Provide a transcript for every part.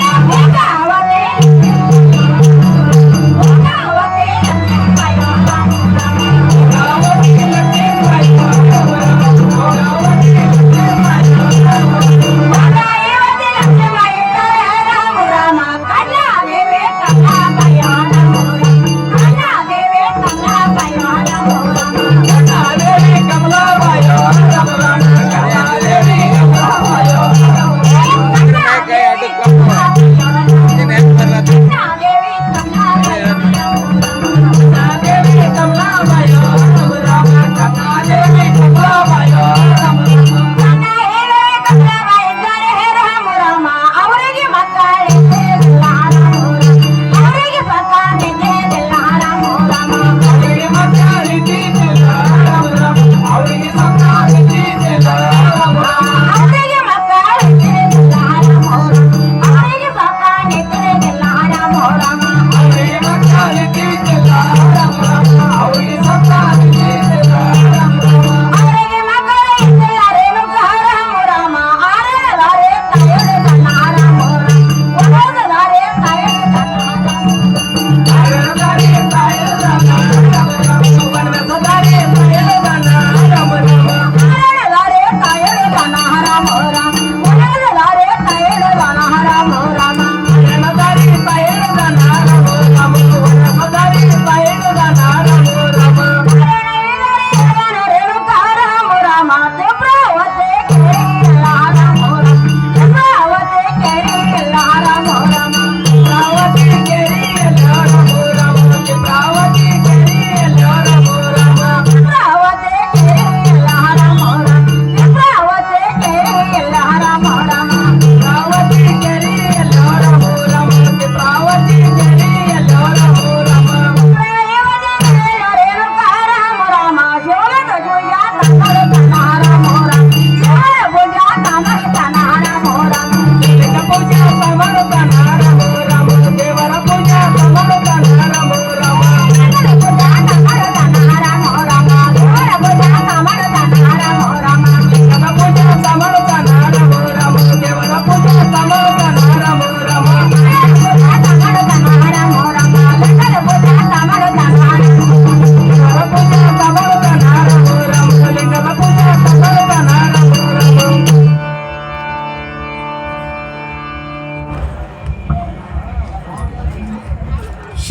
Yeah.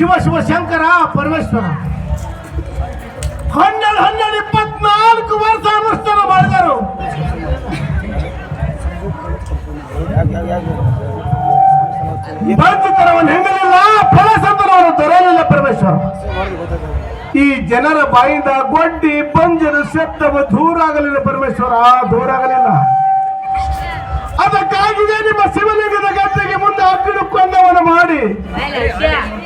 Shiva Shiva Shankara Parameshwara. ಹನ್ನೆರಡು ಹನ್ನೆರಡು ಇಪ್ಪತ್ನಾಲ್ಕು ವರ್ಷ ಅನುಷ್ಠಾನ ಮಾಡಿದರು. ಬಂದಿದ್ದರವನ್ನು ಹೆಂಗಲಿಲ್ಲ? ಫಲಸಂತನವನ್ನು ದೊರೆಯಲಿಲ್ಲ ಪರಮೇಶ್ವರ. ಈ ಜನರ ಬಾಯಿಂದ ಗೊಡ್ಡಿ ಪಂಜರು ಶಬ್ದವು ದೂರ ಆಗಲಿಲ್ಲ ಪರಮೇಶ್ವರ. ದೂರ ಆಗಲಿಲ್ಲ ಅದಕ್ಕಾಗಿಯೇ ನಿಮ್ಮ ಶಿವಲಿಂಗದ ಗದ್ದೆಗೆ ಮುಂದೆ ಅಗ್ನಿಕೊಂಡವನ್ನು ಮಾಡಿ.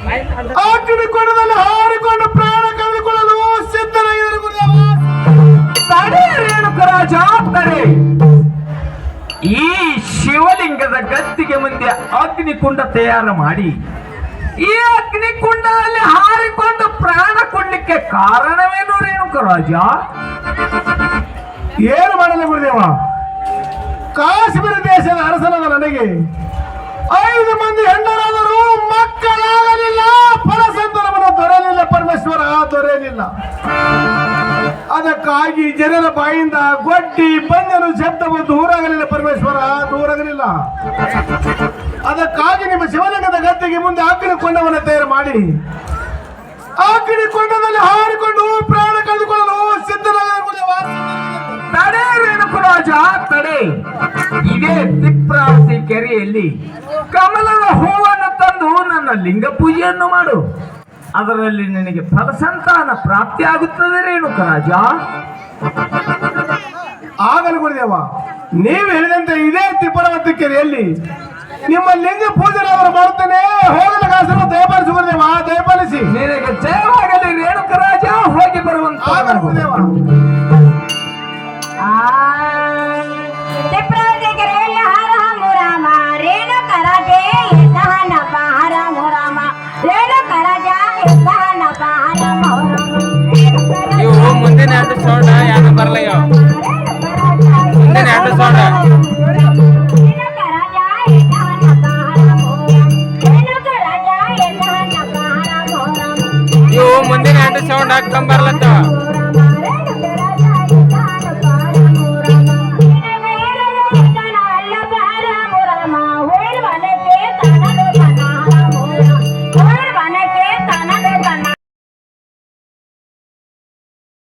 ಅಗ್ನಿಕೊಂಡದಲ್ಲಿ ಹಾರಿಕೊಂಡು ಪ್ರಾಣ ಕಳೆದುಕೊಳ್ಳಲು ಸಿದ್ಧರಾಗಿದ್ದರು ರೇಣುಕರಾಜ ತಡೆ ಈ ಶಿವಲಿಂಗದ ಗತ್ತಿಗೆ ಮುಂದೆ ಅಗ್ನಿಕುಂಡ ತಯಾರು ಮಾಡಿ, ಈ ಅಗ್ನಿಕುಂಡದಲ್ಲಿ ಹಾರಿಕೊಂಡು ಪ್ರಾಣ ಕೊಡ್ಲಿಕ್ಕೆ ಕಾರಣವೇನು ರೇಣುಕರಾಜ ಏನು ಮಾಡಲಿ ಗುರುದೇವ? ಕಾಶ್ಮೀರ ದೇಶದ ಅರಸನದ ನನಗೆ ಐದು ಮಂದಿ ಹೆಣ್ಣರಾದರೂ ಮಕ್ಕಳಾಗಲಿಲ್ಲ ಫಲಸಂತನವನ್ನು ದೊರೆಯಲಿಲ್ಲ, ಪರಮೇಶ್ವರ ದೊರೆಯಲಿಲ್ಲ. ಅದಕ್ಕಾಗಿ ಜನರ ಬಾಯಿಂದ ಗೊಡ್ಡಿ ಬಂಜನು ಶಬ್ದವು ದೂರಾಗಲಿಲ್ಲ, ಪರಮೇಶ್ವರ ದೂರಾಗಲಿಲ್ಲ. ಅದಕ್ಕಾಗಿ ನಿಮ್ಮ ಶಿವಲಿಂಗದ ಗದ್ದೆಗೆ ಮುಂದೆ ಆಕಳ ಕೊಂಡವನ್ನು ತಯಾರು ಮಾಡಿ ಆಕಳ ಕೊಂಡದಲ್ಲಿ ಹಾರಿಕೊಂಡು ಪ್ರಾಣ ಕಳೆದುಕೊಳ್ಳಲು ಸಿದ್ಧರಾಗಿರುವ. ತಡೆ. ಇದೇ ತಿಪ್ರಾಸಿ ಕೆರೆಯಲ್ಲಿ ಕಮಲದ ಹೂವನ್ನು ತಂದು ನನ್ನ ಲಿಂಗ ಪೂಜೆಯನ್ನು ಮಾಡು. ಅದರಲ್ಲಿ ನಿನಗೆ ಫಲಸಂತಾನ ಪ್ರಾಪ್ತಿ ಆಗುತ್ತದೆ ರೇಣುಕರಾಜ. ಆಗಲು ಗುರುದೇವ, ನೀವು ಹೇಳಿದಂತೆ ಇದೇ ತಿಪ್ಪರವತ್ತಿ ಕೆರೆಯಲ್ಲಿ ನಿಮ್ಮ ಲಿಂಗ ಪೂಜೆ ಮಾಡುತ್ತೇನೆ ಹೋಗಲಗಾಸರು ದಯಪಾಲಿಸಿ ಎರಡು ಸೋಡ ಯಾಕೆ ಬರಲಯ್ಯ ಮುಂದಿನ ಎರಡು ಸೋಡ ಇವು ಮುಂದಿನ ಎರಡು ಸೌಂಡ್ ಹಾಕೊಂಡ್ ಬರ್ಲತ್ತವ